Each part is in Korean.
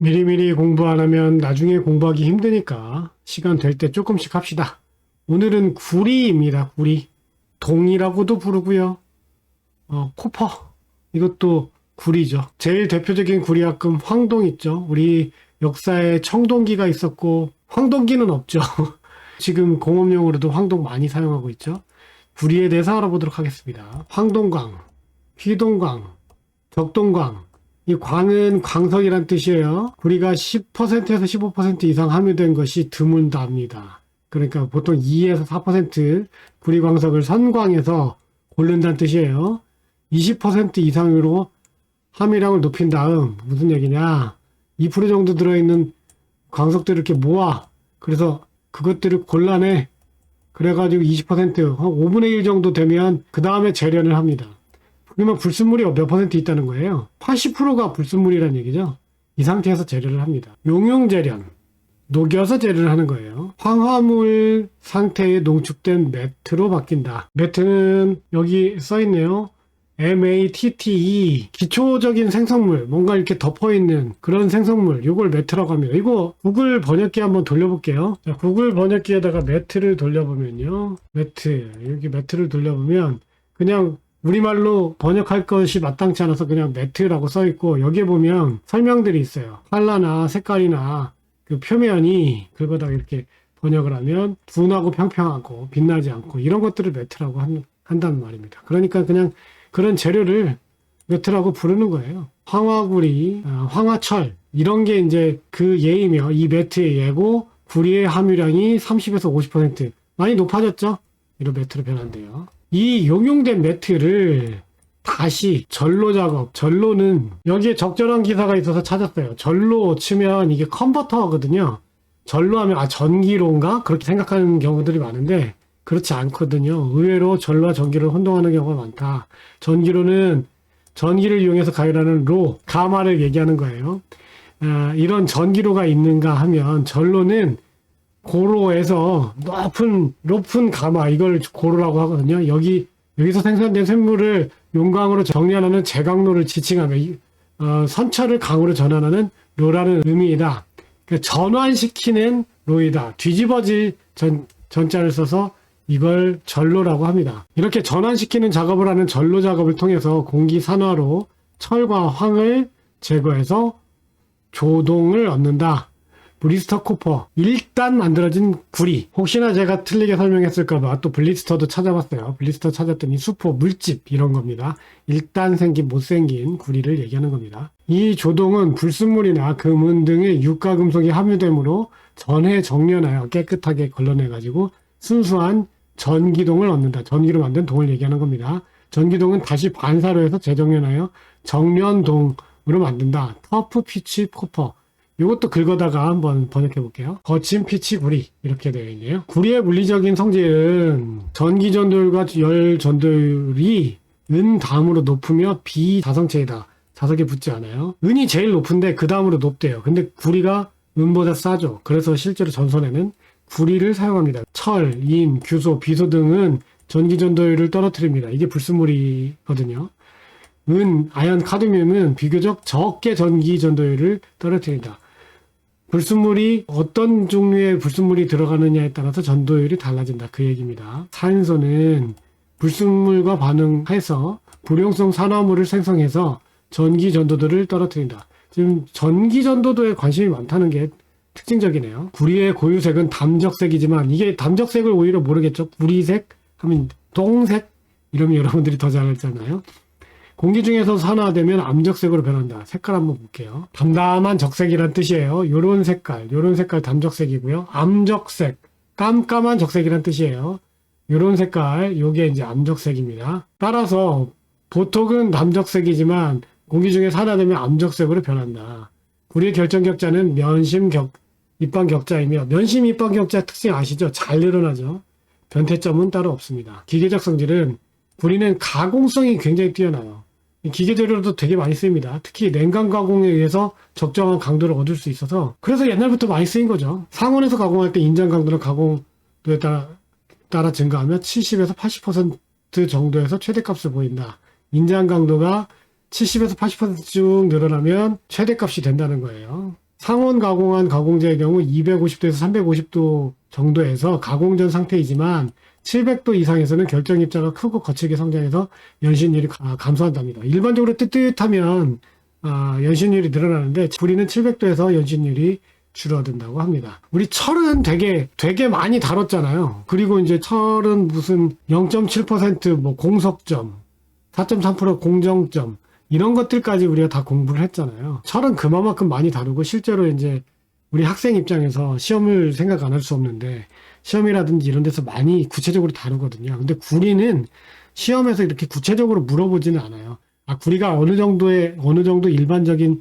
미리미리 공부 안 하면 나중에 공부하기 힘드니까 시간 될 때 조금씩 합시다. 오늘은 구리입니다. 구리. 동이라고도 부르고요. 어, 코퍼. 이것도 구리죠. 제일 대표적인 구리약금 황동 있죠. 우리 역사에 청동기가 있었고 황동기는 없죠. 지금 공업용으로도 황동 많이 사용하고 있죠. 구리에 대해서 알아보도록 하겠습니다. 황동광, 휘동광, 적동광. 이 광은 광석이란 뜻이에요. 구리가 10%에서 15% 이상 함유된 것이 드문답니다. 그러니까 보통 2에서 4% 구리 광석을 선광에서 고른다는 뜻이에요. 20% 이상으로 함유량을 높인 다음 무슨 얘기냐? 2% 정도 들어있는 광석들을 이렇게 모아 그래서 그것들을 골라내 그래가지고 20%한 5분의 1 정도 되면 그 다음에 재련을 합니다. 그러면 불순물이 몇 퍼센트 있다는 거예요? 80%가 불순물이라는 얘기죠. 이 상태에서 재련을 합니다. 용융 재련, 녹여서 재련을 하는 거예요. 황화물 상태에 농축된 매트로 바뀐다. 매트는 여기 써 있네요. MATTE 기초적인 생성물 뭔가 이렇게 덮어 있는 그런 생성물 이걸 매트라고 합니다. 이거 구글 번역기 한번 돌려볼게요. 자, 구글 번역기에다가 매트를 돌려보면요. 매트 여기 매트를 돌려보면 그냥 우리말로 번역할 것이 마땅치 않아서 그냥 매트라고 써 있고 여기에 보면 설명들이 있어요. 컬러나 색깔이나 그 표면이 긁어다가 이렇게 번역을 하면 둔하고 평평하고 빛나지 않고 이런 것들을 매트라고 한, 한다는 말입니다. 그러니까 그냥 그런 재료를 매트라고 부르는 거예요. 황화구리, 아, 황화철 이런 게 이제 그 예이며 이 매트의 예고 구리의 함유량이 30에서 50% 많이 높아졌죠. 이런 매트로 변한대요. 이 용용된 매트를 다시 전로 작업, 전로는 여기에 적절한 기사가 있어서 찾았어요. 전로 치면 이게 컨버터거든요. 전로하면 아 전기로인가 그렇게 생각하는 경우들이 많은데 그렇지 않거든요. 의외로 전로와 전기를 혼동하는 경우가 많다. 전기로는 전기를 이용해서 가열하는 로, 가마를 얘기하는 거예요. 아, 이런 전기로가 있는가 하면 전로는 고로에서 높은 높은 가마 이걸 고로라고 하거든요. 여기 여기서 생산된 샘물을 용광으로 정리하는 제강로를 지칭하며 이- 어, 선처를 강으로 전환하는 로라는 의미이다. 그러니까 전환시키는 로이다. 뒤집어질 전 전자를 써서 이걸 전로라고 합니다. 이렇게 전환시키는 작업을 하는 전로 작업을 통해서 공기 산화로 철과 황을 제거해서 조동을 얻는다. 브리스터 코퍼. 일단 만들어진 구리. 혹시나 제가 틀리게 설명했을까봐 또 블리스터도 찾아봤어요. 블리스터 찾았더니 수포, 물집 이런 겁니다. 일단 생긴 못생긴 구리를 얘기하는 겁니다. 이 조동은 불순물이나 금은 등의 유가금속이 함유되므로 전해 정련하여 깨끗하게 걸러내 가지고 순수한 전기동을 얻는다. 전기로 만든 동을 얘기하는 겁니다. 전기동은 다시 반사로 해서 재정련하여 정련동으로 만든다. 터프 피치 코퍼. 이것도 긁어다가 한번 번역해 볼게요. 거친 피치 구리 이렇게 되어 있네요. 구리의 물리적인 성질은 전기 전도율과 열 전도율이 은 다음으로 높으며 비자성체이다. 자석에 붙지 않아요. 은이 제일 높은데 그 다음으로 높대요. 근데 구리가 은보다 싸죠. 그래서 실제로 전선에는 구리를 사용합니다. 철, 인, 규소, 비소 등은 전기 전도율을 떨어뜨립니다. 이게 불순물이거든요. 은, 아연, 카드뮴은 비교적 적게 전기 전도율을 떨어뜨린다. 불순물이 어떤 종류의 불순물이 들어가느냐에 따라서 전도율이 달라진다. 그 얘기입니다. 산소는 불순물과 반응해서 불용성 산화물을 생성해서 전기 전도도를 떨어뜨린다. 지금 전기 전도도에 관심이 많다는 게 특징적이네요. 구리의 고유색은 담적색이지만 이게 담적색을 오히려 모르겠죠. 구리색 하면 동색 이러면 여러분들이 더 잘 알잖아요. 공기 중에서 산화되면 암적색으로 변한다. 색깔 한번 볼게요. 담담한 적색이란 뜻이에요. 요런 색깔, 요런 색깔 담적색이고요. 암적색, 깜깜한 적색이란 뜻이에요. 요런 색깔, 요게 이제 암적색입니다. 따라서 보통은 담적색이지만 공기 중에 산화되면 암적색으로 변한다. 구리의 결정 격자는 면심 격, 입방 격자이며 면심 입방 격자 특징 아시죠? 잘 늘어나죠. 변태점은 따로 없습니다. 기계적 성질은 구리는 가공성이 굉장히 뛰어나요. 이 기계 재료로도 되게 많이 쓰입니다. 특히 냉각 가공에 의해서 적정한 강도를 얻을 수 있어서 그래서 옛날부터 많이 쓰인 거죠. 상온에서 가공할 때 인장 강도는 가공도에 따라, 따라 증가하며 70에서 80% 정도에서 최대값을 보인다. 인장 강도가 70에서 80%쭉 늘어나면 최대값이 된다는 거예요. 상온 가공한 가공재의 경우 250도에서 350도 정도에서 가공 전 상태이지만 700도 이상에서는 결정 입자가 크고 거칠게 성장해서 연신율이 가- 감소한답니다. 일반적으로 뜨뜻하면 아, 연신율이 늘어나는데 구리는 700도에서 연신율이 줄어든다고 합니다. 우리 철은 되게 되게 많이 다뤘잖아요. 그리고 이제 철은 무슨 0.7%뭐 공석점, 4.3% 공정점 이런 것들까지 우리가 다 공부를 했잖아요. 철은 그만큼 많이 다루고 실제로 이제 우리 학생 입장에서 시험을 생각 안 할 수 없는데 시험이라든지 이런 데서 많이 구체적으로 다루거든요. 근데 구리는 시험에서 이렇게 구체적으로 물어보지는 않아요. 아, 구리가 어느 정도의 어느 정도 일반적인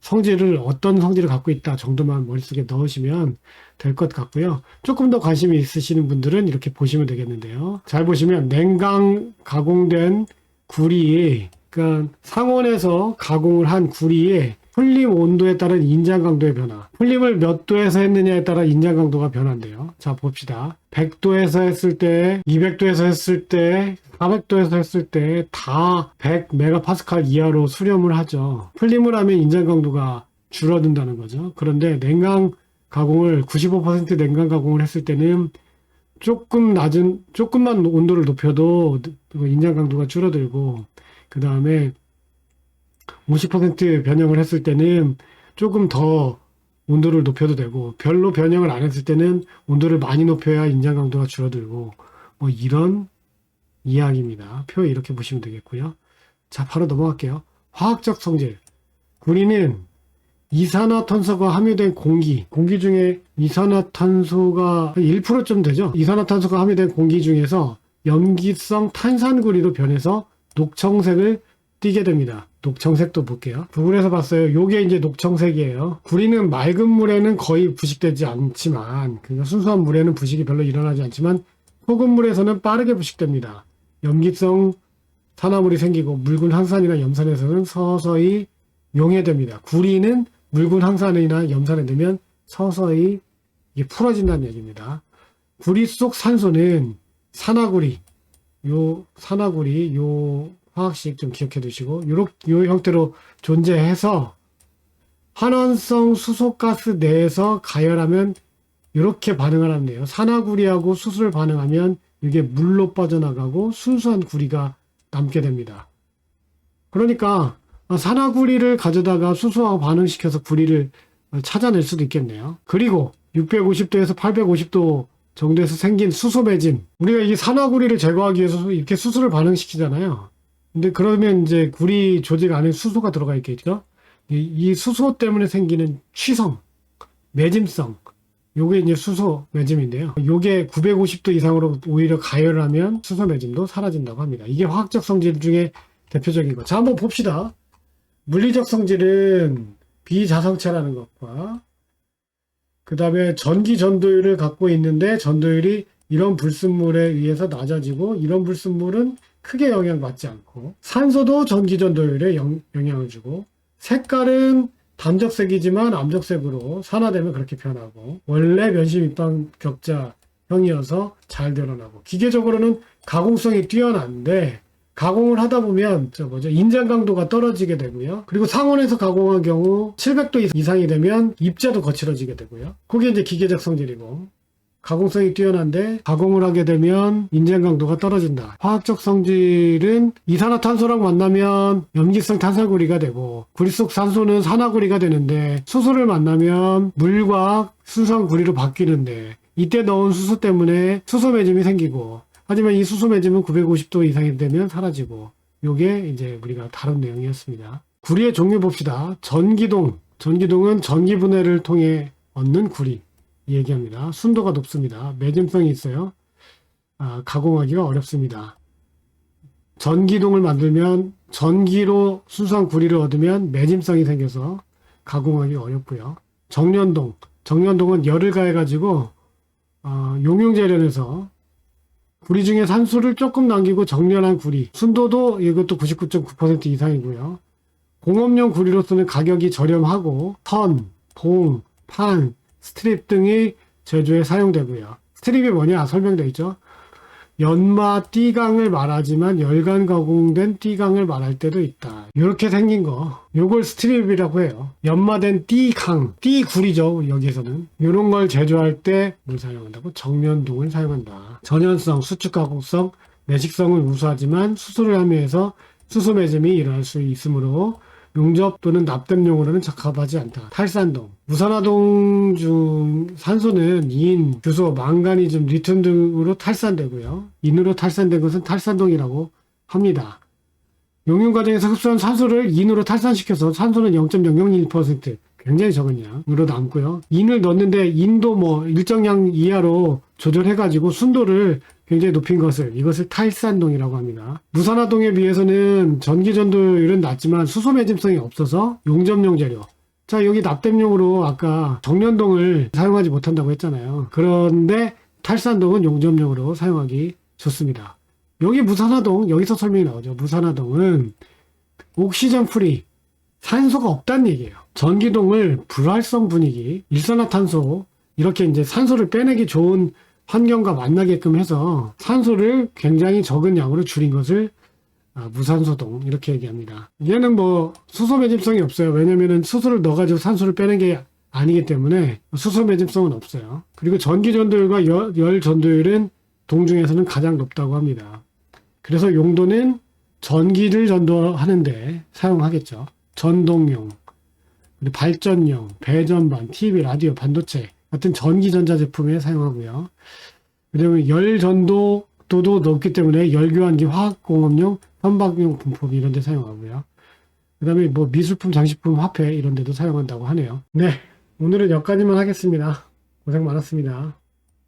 성질을 어떤 성질을 갖고 있다 정도만 머릿속에 넣으시면 될 것 같고요. 조금 더 관심이 있으시는 분들은 이렇게 보시면 되겠는데요. 잘 보시면 냉강 가공된 구리, 그러니까 상온에서 가공을 한 구리에 풀림 온도에 따른 인장 강도의 변화. 풀림을 몇 도에서 했느냐에 따라 인장 강도가 변한대요. 자, 봅시다. 100도에서 했을 때, 200도에서 했을 때, 400도에서 했을 때 다 100메가파스칼 이하로 수렴을 하죠. 풀림을 하면 인장 강도가 줄어든다는 거죠. 그런데 냉강 가공을 95% 냉강 가공을 했을 때는 조금 낮은 조금만 온도를 높여도 인장 강도가 줄어들고 그 다음에 50% 변형을 했을 때는 조금 더 온도를 높여도 되고 별로 변형을 안 했을 때는 온도를 많이 높여야 인장 강도가 줄어들고 뭐 이런 이야기입니다. 표 이렇게 보시면 되겠고요. 자 바로 넘어갈게요. 화학적 성질 구리는 이산화탄소가 함유된 공기, 공기 중에 이산화탄소가 1%좀 되죠. 이산화탄소가 함유된 공기 중에서 염기성 탄산구리로 변해서 녹청색을 띠게 됩니다. 녹청색도 볼게요. 구글에서 봤어요. 요게 이제 녹청색이에요. 구리는 맑은 물에는 거의 부식되지 않지만, 그러니까 순수한 물에는 부식이 별로 일어나지 않지만, 소금 물에서는 빠르게 부식됩니다. 염기성 산화물이 생기고 묽은 항산이나 염산에서는 서서히 용해됩니다. 구리는 묽은 항산이나 염산에 넣으면 서서히 풀어진다는 얘기입니다. 구리 속 산소는 산화구리, 요 산화구리, 요 화학식 좀 기억해 두시고, 요렇, 요 형태로 존재해서 환원성 수소가스 내에서 가열하면 이렇게 반응을 하는데요. 산화구리하고 수소를 반응하면 이게 물로 빠져나가고 순수한 구리가 남게 됩니다. 그러니까 산화구리를 가져다가 수소하고 반응시켜서 구리를 찾아낼 수도 있겠네요. 그리고 650도에서 850도 정도에서 생긴 수소 매짐. 우리가 이 산화구리를 제거하기 위해서 이렇게 수소를 반응시키잖아요. 근데 그러면 이제 구리 조직 안에 수소가 들어가 있겠죠? 이, 이 수소 때문에 생기는 취성, 매짐성. 요게 이제 수소 매짐인데요. 요게 950도 이상으로 오히려 가열을 하면 수소 매짐도 사라진다고 합니다. 이게 화학적 성질 중에 대표적인 거. 자, 한번 봅시다. 물리적 성질은 비자성체라는 것과 그 다음에 전기 전도율을 갖고 있는데 전도율이 이런 불순물에 의해서 낮아지고 이런 불순물은 크게 영향받지 않고 산소도 전기 전도율에 영, 영향을 주고 색깔은 담적색이지만 암적색으로 산화되면 그렇게 변하고 원래 면심 입방 격자형이어서 잘 드러나고 기계적으로는 가공성이 뛰어난데 가공을 하다 보면 저 뭐죠 인장 강도가 떨어지게 되고요. 그리고 상온에서 가공한 경우 700도 이상이 되면 입자도 거칠어지게 되고요. 그게 이제 기계적 성질이고 가공성이 뛰어난데 가공을 하게 되면 인장 강도가 떨어진다. 화학적 성질은 이산화탄소랑 만나면 염기성 탄산구리가 되고 구리 속 산소는 산화구리가 되는데 수소를 만나면 물과 순수한 구리로 바뀌는데 이때 넣은 수소 때문에 수소 매짐이 생기고 하지만 이 수소 매짐은 950도 이상이 되면 사라지고 요게 이제 우리가 다룬 내용이었습니다. 구리의 종류 봅시다. 전기동. 전기동은 전기 분해를 통해 얻는 구리. 얘기합니다. 순도가 높습니다. 매짐성이 있어요. 아, 가공하기가 어렵습니다. 전기동을 만들면 전기로 순수한 구리를 얻으면 매짐성이 생겨서 가공하기 어렵고요. 정련동. 정련동은 열을 가해가지고 어, 용융재련에서 구리 중에 산소를 조금 남기고 정련한 구리. 순도도 이것도 99.9% 이상이고요. 공업용 구리로서는 가격이 저렴하고 선, 봉, 판, 스트립 등이 제조에 사용되고요. 스트립이 뭐냐 설명되어 있죠. 연마 띠강을 말하지만 열간 가공된 띠강을 말할 때도 있다. 이렇게 생긴 거. 요걸 스트립이라고 해요. 연마된 띠강, 띠굴이죠. 여기에서는. 이런 걸 제조할 때 뭘 사용한다고? 정면동을 사용한다. 전연성, 수축 가공성, 내식성은 우수하지만 수소를 함유해서 수소 매점이 일어날 수 있으므로 용접 또는 납땜 용으로는 적합하지 않다. 탈산동. 무산화동 중 산소는 인, 규소, 망가니즘, 리튬 등으로 탈산되고요. 인으로 탈산된 것은 탈산동이라고 합니다. 용융 과정에서 흡수한 산소를 인으로 탈산시켜서 산소는 0.001% 굉장히 적은 양으로 남고요. 인을 넣는데 인도 뭐 일정량 이하로 조절해가지고 순도를 굉장히 높인 것을 이것을 탈산동이라고 합니다. 무산화동에 비해서는 전기전도율은 낮지만 수소 매짐성이 없어서 용접용 재료. 자 여기 납땜용으로 아까 정련동을 사용하지 못한다고 했잖아요. 그런데 탈산동은 용접용으로 사용하기 좋습니다. 여기 무산화동 여기서 설명이 나오죠. 무산화동은 옥시전 프리 산소가 없다는 얘기예요. 전기동을 불활성 분위기, 일산화탄소 이렇게 이제 산소를 빼내기 좋은 환경과 만나게끔 해서 산소를 굉장히 적은 양으로 줄인 것을 아, 무산소동 이렇게 얘기합니다. 얘는 뭐 수소 매집성이 없어요. 왜냐면은 수소를 넣어가지고 산소를 빼는 게 아니기 때문에 수소 매집성은 없어요. 그리고 전기 전도율과 열, 열 전도율은 동중에서는 가장 높다고 합니다. 그래서 용도는 전기를 전도하는데 사용하겠죠. 전동용, 발전용, 배전반, TV, 라디오, 반도체 같은 전기 전자 제품에 사용하고요. 그다음에 열 전도도도 높기 때문에 열교환기, 화학공업용, 선박용 분품 이런 데 사용하고요. 그 다음에 뭐 미술품, 장식품, 화폐 이런 데도 사용한다고 하네요. 네, 오늘은 여기까지만 하겠습니다. 고생 많았습니다.